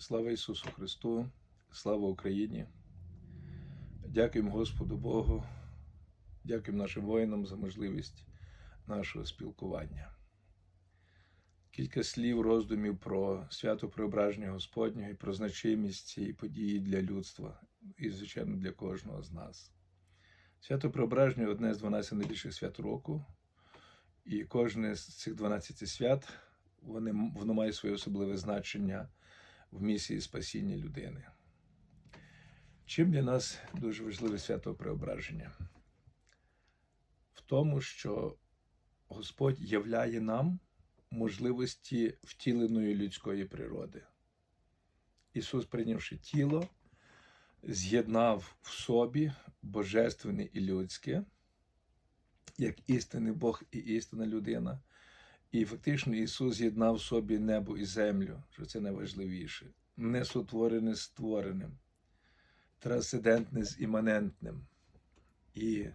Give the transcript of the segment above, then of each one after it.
Слава Ісусу Христу, слава Україні. Дякуємо Господу Богу, дякуємо нашим воїнам за можливість нашого спілкування. Кілька слів роздумів про свято Преображення Господнього і про значимість цієї події для людства і, звичайно, для кожного з нас. Свято Преображення одне з 12 найбільших свят року, і кожне з цих 12 свят воно має своє особливе значення в місії спасіння людини. Чим для нас дуже важливе свято Преображення? В тому, що Господь являє нам можливості втіленої людської природи. Ісус, прийнявши тіло, з'єднав в собі божественне і людське, як істинний Бог і істинна людина. І фактично Ісус з'єднав в собі небо і землю, що це найважливіше, несотворене з створеним, трансцендентне з іманентним. І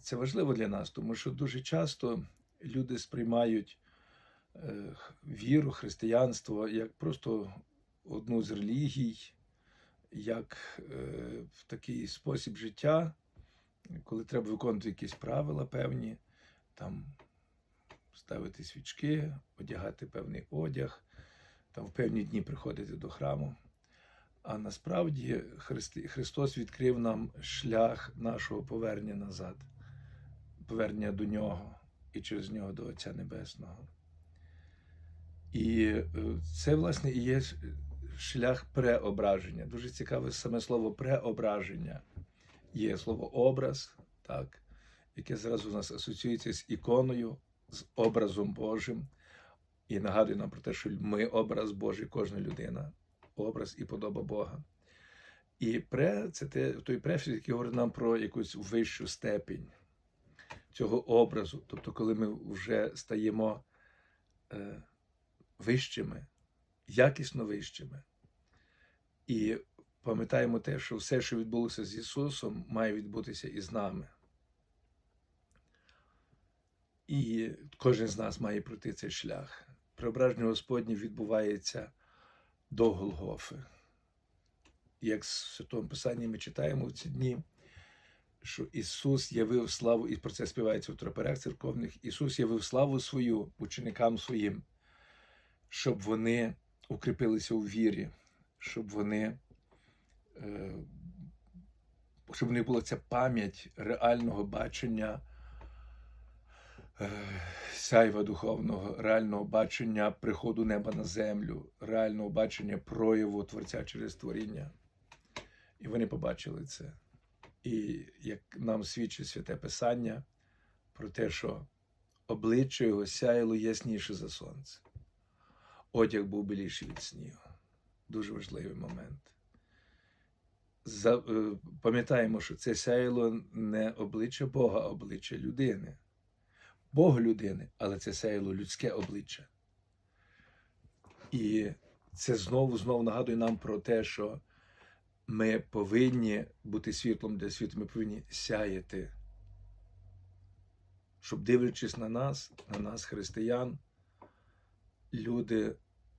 це важливо для нас, тому що дуже часто люди сприймають е, віру, християнство як просто одну з релігій, як е, в такий спосіб життя, коли треба виконувати якісь правила певні, там ставити свічки, одягати певний одяг, там в певні дні приходити до храму. А насправді Христи- Христос відкрив нам шлях нашого повернення назад, повернення до Нього і через нього до Отця Небесного. І е, це, власне, і є шлях преображення. Дуже цікаве саме слово преображення. Є слово образ, так, яке зразу у нас асоціюється з іконою, з образом Божим. І нагадує нам про те, що ми образ Божий, кожна людина, образ і подоба Бога. І пре це те, той префікс, який говорить нам про якусь вищу степінь цього образу. Тобто, коли ми вже стаємо е, вищими, якісно вищими. І пам'ятаємо те, що все, що відбулося з Ісусом, має відбутися і з нами. І кожен з нас має пройти цей шлях. Преображення Господнє відбувається до Голгофи. Як в Святому Писанні ми читаємо в ці дні, що Ісус явив славу, і про це співається в троперах церковних. Ісус явив славу свою ученикам своїм, щоб вони укріпилися у вірі, щоб вони, е, щоб в була ця пам'ять реального бачення сяйва духовного, реального бачення приходу неба на землю, реального бачення прояву Творця через творіння. І вони побачили це. І як нам свідчить святе Писання про те, що обличчя його сяяло ясніше за сонце, одяг був біліший від снігу. Дуже важливий момент. Е, пам'ятаємо, що це сяяло не обличчя Бога, а обличчя людини. Бог людини, але це сяяло людське обличчя. І це знову знову нагадує нам про те, що ми повинні бути світлом для світу, ми повинні сяяти. Щоб дивлячись на нас, на нас, християн, люди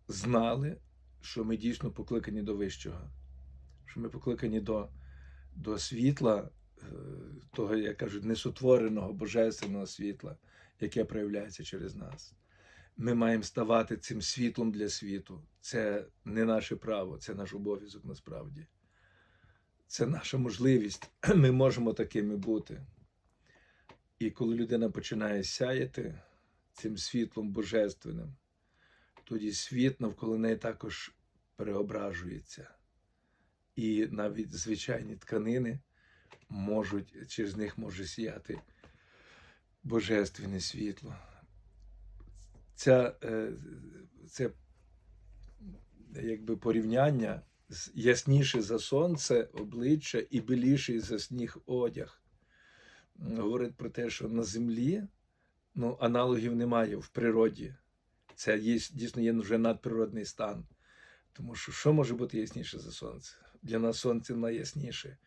знали, що ми дійсно покликані до вищого, що ми покликані до, до світла, того, як кажуть, несотвореного божественного світла, яке проявляється через нас. Ми маємо ставати цим світлом для світу. Це не наше право, це наш обов'язок насправді. Це наша можливість. Ми можемо такими бути. І коли людина починає сяяти цим світлом божественним, тоді світ навколо неї також переображується. І навіть звичайні тканини можуть, через них може сіяти божественне світло. Ця, е, це якби порівняння ясніше за сонце обличчя і біліший за сніг одяг. Говорить про те, що на землі ну, аналогів немає в природі. Це є, дійсно є вже надприродний стан. Тому що що може бути ясніше за сонце? Для нас сонце найясніше.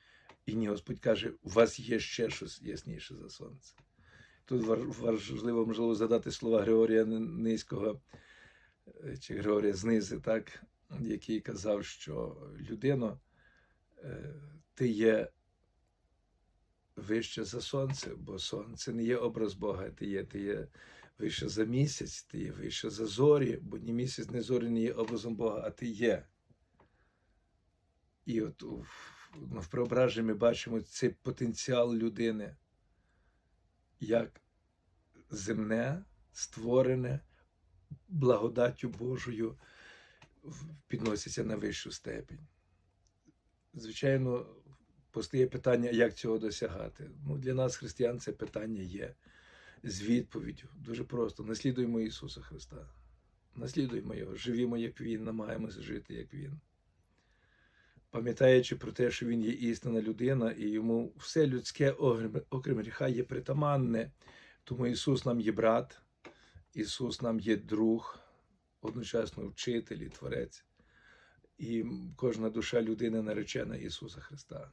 І ні, Господь каже, у вас є ще щось ясніше за сонце. Тут важливо, можливо, задати слова Григорія Низького е, чи Григорія Знизи, так, який казав, що людино, е, ти є вище за сонце, бо сонце не є образ Бога, ти є, ти є вище за місяць, ти є вище за зорі, бо ні місяць, ні зорі не є образом Бога, а ти є. І от в преображенні ми бачимо цей потенціал людини, як земне, створене благодаттю Божою підноситься на вищу степень. Звичайно, постає питання, як цього досягати. Ну, для нас, християн, це питання є з відповіддю. Дуже просто. Наслідуємо Ісуса Христа. Наслідуємо Його, живімо, як Він, намагаємося жити, як Він. Пам'ятаючи про те, що Він є істинна людина, і йому все людське, окрім- гріха, є притаманне. Тому Ісус нам є брат, Ісус нам є друг, одночасно вчитель і творець. І кожна душа людини наречена Ісуса Христа.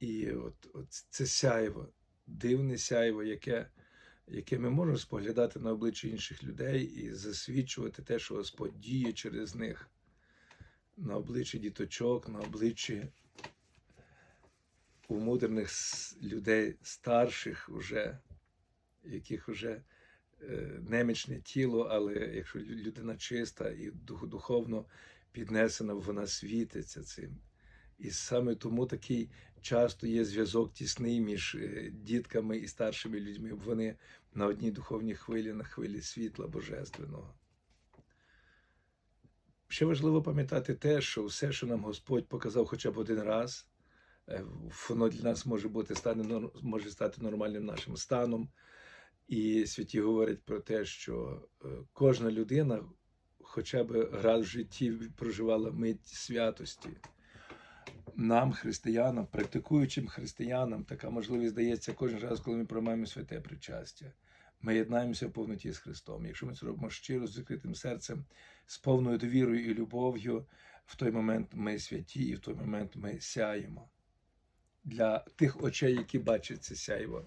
І от, от це сяйво, дивне сяйво, яке, яке ми можемо споглядати на обличчя інших людей і засвідчувати те, що Господь діє через них на обличчі діточок, на обличчі с- людей старших, уже, яких вже е, немічне тіло, але якщо людина чиста і духовно піднесена, вона світиться цим. І саме тому такий часто є зв'язок тісний між е, дітками і старшими людьми. Вони на одній духовній хвилі, на хвилі світла Божественного. Ще важливо пам'ятати те, що все, що нам Господь показав хоча б один раз, е, воно для нас може бути стане може стати нормальним нашим станом. І святі говорять про те, що е, кожна людина хоча б раз в житті проживала мить святості. Нам, християнам, практикуючим християнам, така можливість дається кожен раз, коли ми приймаємо святе причастя. Ми єднаємося в повноті з Христом. Якщо ми це робимо щиро, з відкритим серцем, з повною довірою і любов'ю, в той момент ми святі, і в той момент ми сяємо. Для тих очей, які бачать це сяйво,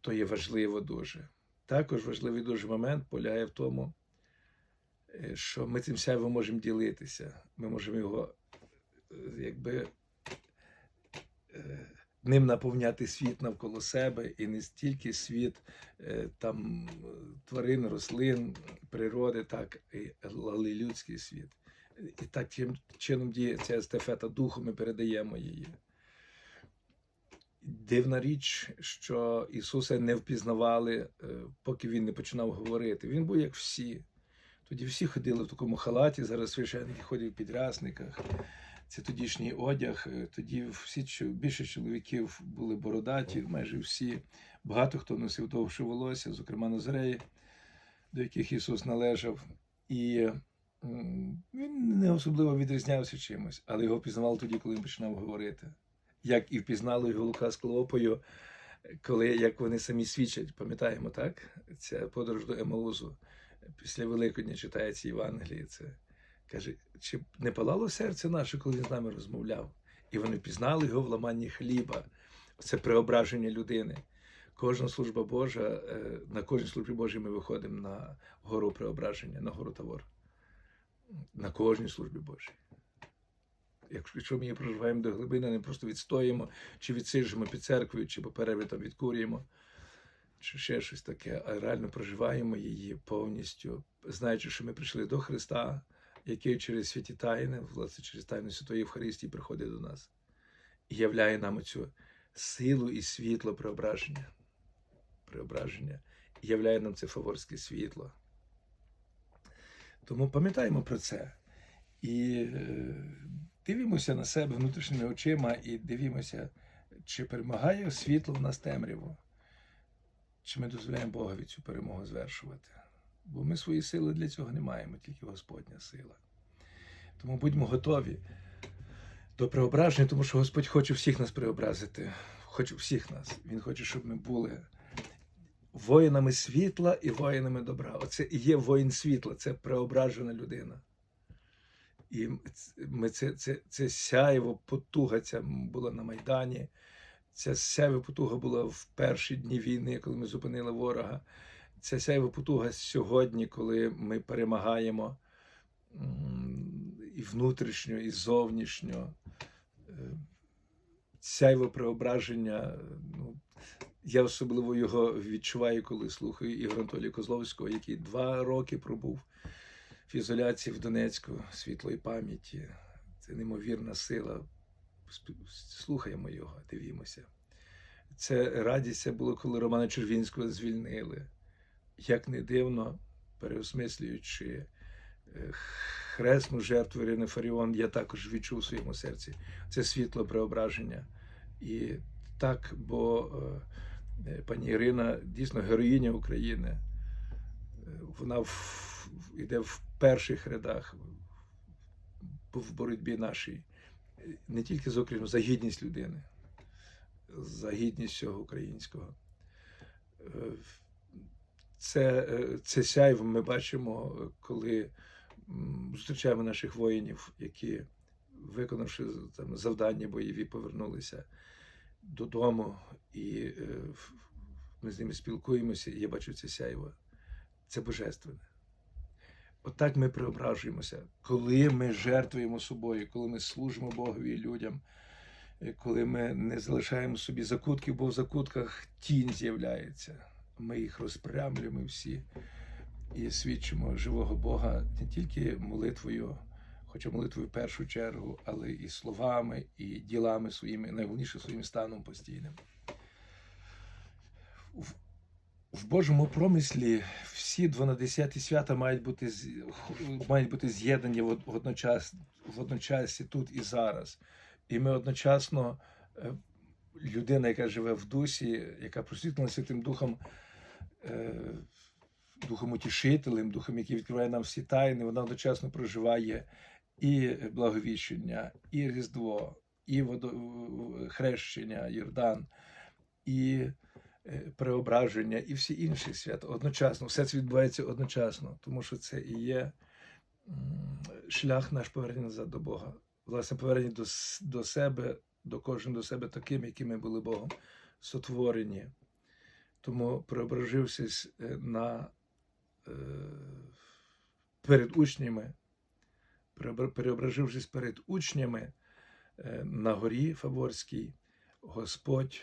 то є важливо дуже. Також важливий дуже момент полягає в тому, е, що ми цим сяйвом можемо ділитися. Ми можемо його е, якби е, ним наповняти світ навколо себе, і не стільки світ е, там тварин, рослин, природи, так і людський світ. І так тим чином діє ця естафета духу, ми передаємо її. Дивна річ, що Ісуса не впізнавали, е, поки Він не починав говорити. Він був як всі. Тоді всі ходили в такому халаті, зараз священники ходять в підрясниках. Це тодішній одяг. Е, Тоді всі більше чоловіків були бородаті, майже всі. Багато хто носив довше волосся, зокрема Назареї, до яких Ісус належав. І він не особливо відрізнявся чимось, але його пізнавали тоді, коли він починав говорити. Як і впізнали його Лука з Клопою, коли як вони самі свідчать, пам'ятаємо, так? Ця подорож до Емаузу. Після Великодня читається Євангеліє. Це каже, чи не палало серце наше, коли він з нами розмовляв? І вони пізнали його в ламанні хліба. Це преображення людини. Кожна служба Божа, е, на кожній службі Божій ми виходимо на гору преображення, на гору Тавор. На кожній службі Божій. Якщо ми її проживаємо до глибини, не просто відстоїмо, чи відсиджуємо під церквою, чи по перерві там відкурюємо, чи ще щось таке, а реально проживаємо її повністю, знаючи, що ми прийшли до Христа, який через святі тайни, власне, через тайну Святої Євхаристії приходить до нас і являє нам цю силу і світло преображення. Преображення. І являє нам це фаворське світло. Тому пам'ятаємо про це. І е, дивимося на себе внутрішніми очима і дивимося, чи перемагає світло в нас темряву, чи ми дозволяємо Богові цю перемогу звершувати. Бо ми свої сили для цього не маємо, тільки Господня сила. Тому будьмо готові до преображення, тому що Господь хоче всіх нас преобразити. Хоче всіх нас. Він хоче, щоб ми були воїнами світла і воїнами добра. Оце і є воїн світла, це преображена людина. І ми це, це, це сяєво потуга ця була на Майдані. Ця сяєва потуга була в перші дні війни, коли ми зупинили ворога. Ця сяєва потуга сьогодні, коли ми перемагаємо і внутрішньо, і зовнішньо. Е, Сяйво преображення. Ну, я особливо його відчуваю, коли слухаю Ігоря Анатолія Козловського, який два роки пробув в ізоляції в Донецьку світлої пам'яті. Це неймовірна сила. Слухаємо його, дивімося. Це радість це було, коли Романа Червінського звільнили. Як не дивно, переосмислюючи е, хресну жертву Ірини Фаріон, я також відчув у своєму серці це світло преображення. І так, бо е, е, пані Ірина дійсно героїня України. Вона в, йде в перших рядах в- в боротьбі нашій не тільки за Україну, за гідність людини, за гідність всього українського. Це, е, це сяйво ми бачимо, коли зустрічаємо наших воїнів, які, виконавши там, завдання бойові, повернулися додому, і е, ми з ними спілкуємося, і я бачу це сяйво. Це божественне. Отак ми преображуємося, коли ми жертвуємо собою, коли ми служимо Богові і людям, е, коли ми не залишаємо собі закутків, бо в закутках тінь з'являється. Ми їх розпрямлюємо всі і свідчимо живого Бога не тільки молитвою, хоча молитвою в першу чергу, але і словами, і ділами своїми, найголовніше своїм станом постійним. В, Божому промислі всі 12 свята мають бути, мають бути з'єднані вод- водночас, водночасі тут і зараз. І ми одночасно, е, людина, яка живе в дусі, яка просвітлена Святим Духом, Духом Утішителем, Духом, який відкриває нам всі тайни, вона одночасно проживає і благовіщення, і Різдво, і хрещення, Йордан, і е, преображення, і всі інші свята одночасно. Все це відбувається одночасно, тому що це і є шлях наш повернення назад до Бога. Власне, повернення до, до себе, до кожного до себе таким, яким ми були Богом сотворені. Тому преображившись е, на, е, перед учнями, преображившись перед учнями е, на горі Фаворській, Господь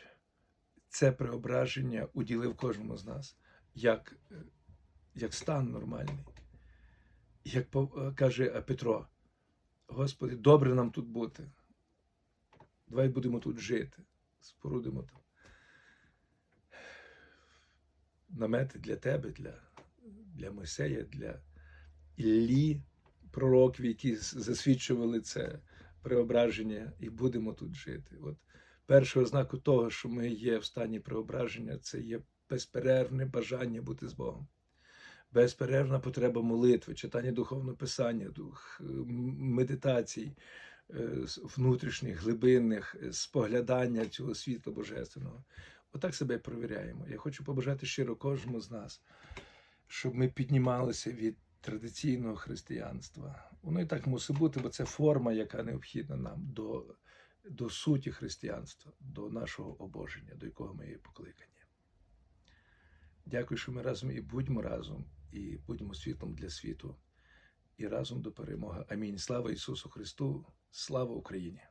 це преображення уділив кожному з нас як, як стан нормальний. Як каже Петро, Господи, добре нам тут бути. Давай будемо тут жити, спорудимо там намети для тебе, для, для Мойсея, для Іллі, пророків, які засвідчували це преображення, і будемо тут жити. От перший ознаку того, що ми є в стані преображення, це є безперервне бажання бути з Богом. Безперервна потреба молитви, читання духовного писання, дух, медитацій, е, внутрішніх, глибинних, е, споглядання цього світла божественного. Отак себе провіряємо. Я хочу побажати щиро кожному з нас, щоб ми піднімалися від традиційного християнства. Воно і так мусить бути, бо це форма, яка необхідна нам до, до суті християнства, до нашого обоження, до якого ми є покликані. Дякую, що ми разом і будьмо разом, і будьмо світлом для світу, і разом до перемоги. Амінь. Слава Ісусу Христу! Слава Україні!